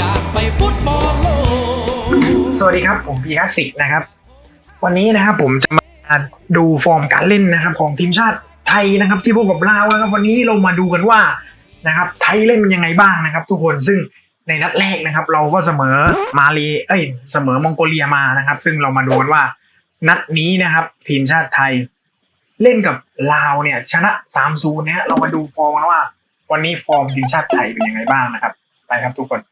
อยากไปฟุตบอลโลกสวัสดีครับผมพีคลาสสิกนะครับ วันนี้นะครับผมจะมาดูฟอร์มการเล่นนะครับ ของทีมชาติไทยนะครับที่พบกับลาวนะครับ วันนี้เรามาดูกันว่านะครับไทยเล่นยังไงบ้างนะครับ ทุกคนซึ่งในนัดแรกนะครับ เราก็เสมอมาเลเอ้ยเสมอมองโกเลียมานะครับ ซึ่งเรามาดูกันว่านัดนี้นะครับ ทีมชาติไทย เล่นกับลาวเนี่ย ชนะ3-0เนี่ยเรามาดูฟอร์มกันว่า วันนี้ฟอร์มทีมชาติไทยเป็นยังไงบ้างนะครับ ไปครับทุกคน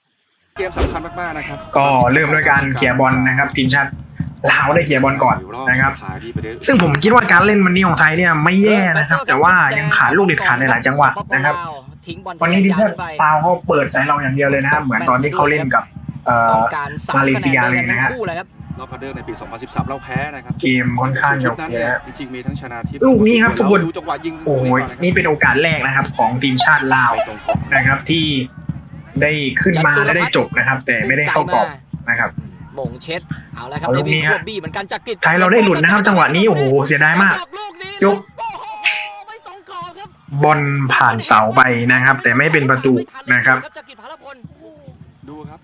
เกมสำคัญมากๆนะครับก็เริ่มด้วยการเขี่ยร์บอลนะครับทีมชาติลาวได้เขี่ยร์บอลก่อนนะครับสุดท้ายที่ประเทศซึ่งผมคิดว่าการเล่นวันนี้ของไทยเนี่ยไม่แย่นะครับ แต่ว่ายังขาดลูกเด็ดขาดในหลายจังหวะนะครับวันนี้ทีมชาติลาวเขาเปิดใส่เราอย่างเดียวเลยนะครับเหมือนตอนที่เขาเล่นกับเอ่อมาเลเซียเลยนะฮะรอบคัดเลือกในปี 2013 เราแพ้นะครับ เกมค่อนข้างจะชุโอดนั้นเคเนี่ยนะจริงๆมีทั้งชนะทิพย์ลูกนี้ครับทุกคนดูจังหวะยิงโอ้ยนี่เป็นโอกาสแรกนะครับ ของทีมชาติลาวไปตรงกรอบนะครับที่ ได้ขึ้นมาและได้จบนะครับ แต่ไม่ได้เข้ากรอบนะครับหมงเช็ดเอาแล้วครับเอาลูได้กมีนี้คฮะวบบี้เหมือนกันจากกิจไทยเราได้หลุดนะครับ จังหวะนี้โอ้โหเสียดายมากลูกนี้ยกโอ้โหไม่ตรงกรอบครับบอลผ่านเสาไปนะครับ แต่ไม่เป็นประตูนะครับจากกิจพารพลโอ้โหดูครับ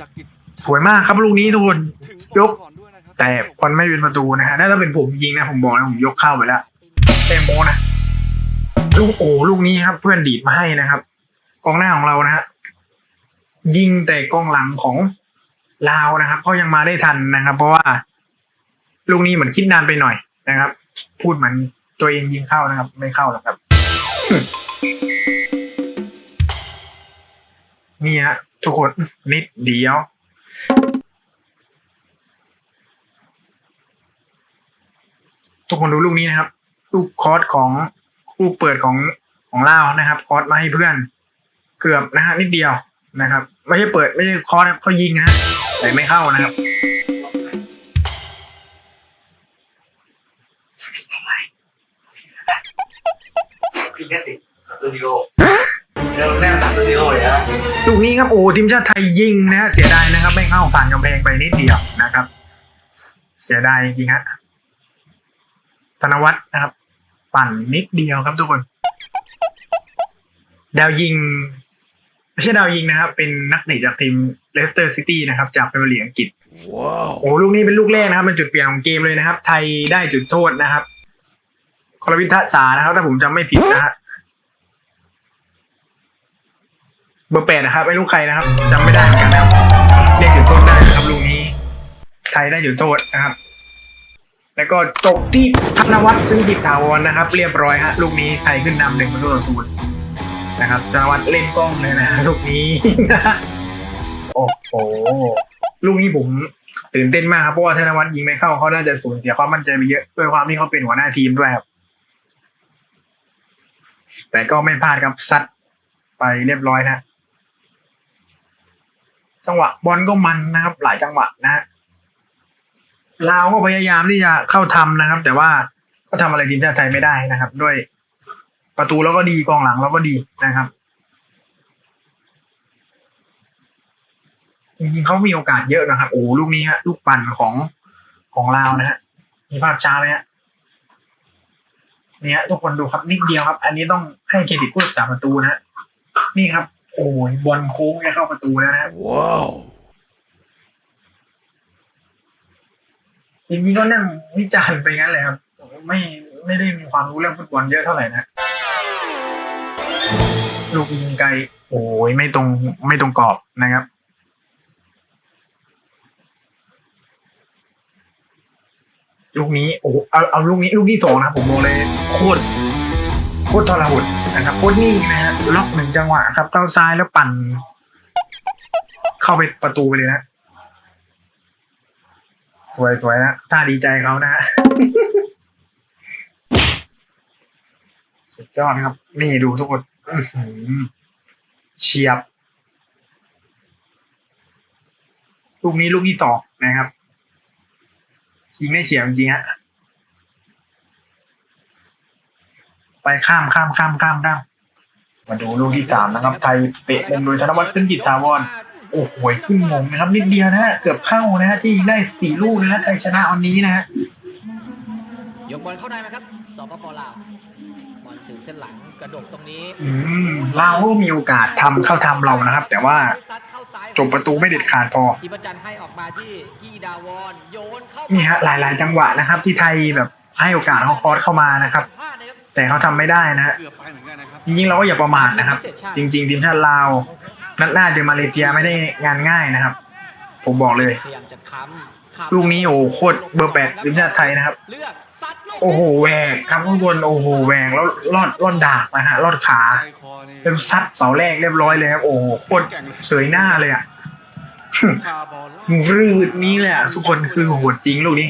จากกิจสวยมากครับลูกนี้ทุกคนถึงยกก่อนด้วยนะครับแต่บอลไม่เป็นประตูนะฮะถ้าเป็นผมยิงนะผมบอกนะผมยกเข้าไปแล้วเต็มโมนะลูกโอ้ลูกนี้ครับ เพื่อนดีดมาให้นะครับกองหน้าของเรานะฮะ ยิงแต่กองหลังของลาวนะครับเขายังมาได้ทันนะครับ เพราะว่าลูกนี้เหมือนคิดนานไปหน่อยนะครับ พูดเหมือนตัวเองยิงเข้านะครับ ไม่เข้าหรอกครับนี่ฮะทุกคนนิดเดียวทุกคนดูลูกนี้นะครับ ลูกคอร์สของลูกเปิดของของลาวนะครับ คอร์สมาให้เพื่อน เกือบนะฮะนิดเดียว นะครับ ไม่ใช่เปิดไม่ใช่คอร์สนะครับเขายิงนะฮะแต่ไม่เข้านะครับพี่แค่ติดสตูดิโอเดี๋ยวแน่ตัดสตูดิโอเลยนะลูกนี้ครับโอ้ทีมชาติไทยยิงนะฮะเสียดายนะครับ ไม่เข้าผ่านกำแพงไปนิดเดียวนะครับ เสียดายจริงๆฮะธนวัฒน์นะครับ ปั่นนิดเดียวครับทุกคนดาวยิง ไม่ใช่ดาวยิงนะครับ เป็นนักเตะจากทีมเลสเตอร์ซิตี้นะครับ จากพรีเมียร์ลีกอังกฤษโอ้ลูกนี้เป็นลูกแรกนะครับเป็นจุดเปลี่ยนของเกมเลยนะครับ ไทยได้จุดโทษนะครับคอลวินทัศานะครับ ถ้าผมจำไม่ผิดนะฮะเบอร์แปดนะครับไม่รู้ใครนะครับจำไม่ได้เหมือนกันนะครับเรียกจุดโทษได้นะครับลูกนี้ ไทยได้จุดโทษนะครับ แล้วก็จบที่ธนวัฒน์ซึ่งจิตถาวรนะครับ เรียบร้อยฮะลูกนี้ไทยขึ้นนำหนึ่งประตูต่อศูนย์ นะครับธนวัฒน์เล่นกล้องเลยนะลูกนี้ โอ้โห ลูกนี้ผมตื่นเต้นมากครับเพราะว่าธนวัฒน์ยิงไม่เข้าเขาน่าจะสูญเสียความมั่นใจไปเยอะด้วยความที่เขาเป็นหัวหน้าทีมด้วยครับ แต่ก็ไม่พลาดครับซัดไปเรียบร้อยนะ จังหวะบอลก็มันนะครับ หลายจังหวะนะฮะลาวก็พยายามที่จะเข้าทำนะครับ แต่ว่าก็ทำอะไรทีมชาติไทยไม่ได้นะครับ ด้วย ประตูแล้วก็ดีกองหลังแล้วก็ดีนะครับจริงๆเขามีโอกาสเยอะนะครับโอ้ลูกนี้ฮะ ลูกปั่นของของลาวนะฮะมีภาพช้าไหมฮะเนี่ยทุกคนดูครับนิดเดียวครับ อันนี้ต้องให้เครดิตผู้รักษาประตูนะฮะนี่ครับ โอ้ยบอลโค้งจะเข้าประตูแล้วนะฮะว้าวจริงๆก็นั่งวิจารณ์ไปงั้นเลยครับไม่ไม่ได้มีความรู้เรื่องฟุตบอลเยอะเท่าไหร่นะ ลูกยิงไกลโอ้ยไม่ตรงไม่ตรงกรอบนะครับ ลูกนี้โอ้เอาเอาลูกนี้ลูกที่สองนะผมโมเลยโคตรโคตรทรหดนะครับโคตรนิ่งนะฮะล็อกหนึ่งจังหวะครับเท้าซ้ายแล้วปั่น เข้าไปประตูไปเลยนะสวยสวยนะท่าดีใจเขานะสุดยอดครับ นี่ดูทุกคน เฉียบ ลูกนี้ลูกที่สองนะครับยิงได้เฉียบจริงฮะไปข้ามข้ามข้ามข้ามข้ามมาดูลูกที่สามนะครับ ไทยเตะมุมโดยธนวัฒน์ซึ่งกิจถาวรโอ้โหขึ้นงงนะครับ นิดเดียวนะฮะเกือบเข้านะฮะที่ได้สี่ลูกนะฮะไทยชนะวันนี้นะฮะยกบอลเข้าได้ไหมครับสปปลาว อลจถึงเส้นหลังกระดกตรงนี้อืมเราก็มีโอกาสทำเข้าทำเรานะครับ แต่ว่าซัดเข้าซ้ายจบประตูไม่เด็ดขาดพอทีประจันให้ออกมาที่กีดาวอนโยนเข้านี่ฮะหลาย ๆ จังหวะนะครับ ที่ไทยแบบให้โอกาสเขาคอสเข้ามานะครับพลาดนะครับแต่เขาทำไม่ได้นะฮะเกือบไปเหมือนกันนะครับจริงๆเราก็อย่าประมาทนะครับ จริง ๆ ทีมชาติลาวนัดหน้าเจอมาเลเซียไม่ได้งานง่ายนะครับ ผมบอกเลย พยายามจะค้ำค้ำลูกนี้โอ้โหโคตรเบอร์แปดทีมชาติไทยนะครับ เลือกซัดลูกโอ้โหแหวกครับทุกคนโอ้โหแหวกแล้วลอดลอดดากนะฮะลอดขาใจคอนี่เป็นซัดเสาแรกเรียบร้อยเลยครับโอ้โหโคตรเสยหน้าเลยอะพาบอลลากรืดนี้เลยอะทุกคนคือโหดจริงลูกนี้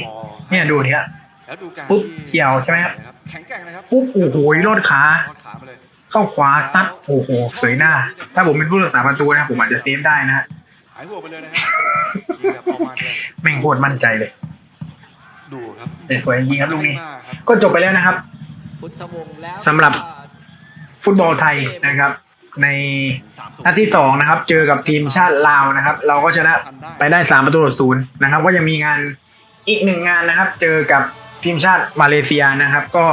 เนี่ยดูเนี่ย แล้วดูการปุ๊บที่เกี่ยวใช่ไหมครับ แข็งแกร่งนะครับปุ๊บโอ้โหลอดขา ลอดขาไปเลย เข้าขวาซัดโอ้โหเสยหน้า ถ้าผมเป็นผู้รักษาประตูนะผมอาจจะเซฟได้นะฮะ หายหัวไปเลยนะฮะยิงแบบประมาณเลยแม่งโคตรมั่นใจเลยดูครับแต่สวยจริงๆครับลูกนี้มากครับก็จบไปแล้วนะครับ พุทธวงศ์แล้วสำหรับ ฟุตบอลไทยนะครับ ในนัดที่สองนะครับ เจอกับทีมชาติลาวนะครับ เราก็ชนะไปได้สามประตูต่อศูนย์นะครับ ก็ยังมีงานอีกหนึ่งงานนะครับ เจอกับทีมชาติมาเลเซียนะครับ ก็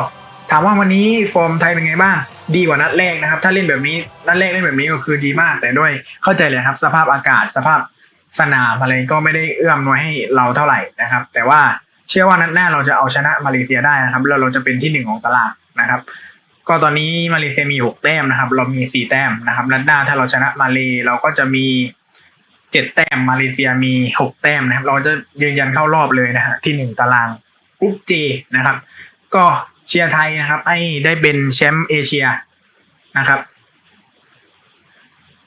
ถามว่าวันนี้ฟอร์มไทยเป็นไงบ้าง ดีกว่านัดแรกนะครับ ถ้าเล่นแบบนี้นัดแรกเล่นแบบนี้ก็คือดีมาก แต่ด้วยเข้าใจเลยครับ สภาพอากาศสภาพสนามอะไรก็ไม่ได้เอื้อมนวยให้เราเท่าไหร่นะครับ แต่ว่าเชื่อว่านัดหน้าเราจะเอาชนะมาเลเซียได้นะครับแล้วเราจะเป็นที่หนึ่งของตลาดนะครับ ก็ตอนนี้มาเลเซียมีหกแต้มนะครับ เรามีสี่แต้มนะครับนัดหน้าถ้าเราชนะมาเลเราก็จะมีเจ็ดแต้มมาเลเซียมีหกแต้มนะครับ เราจะยืนยันเข้ารอบเลยนะฮะที่หนึ่งตารางกรุ๊ปเจนะครับ ก็ เชียร์ไทยนะครับ ให้ได้เป็นแชมป์เอเชียนะครับ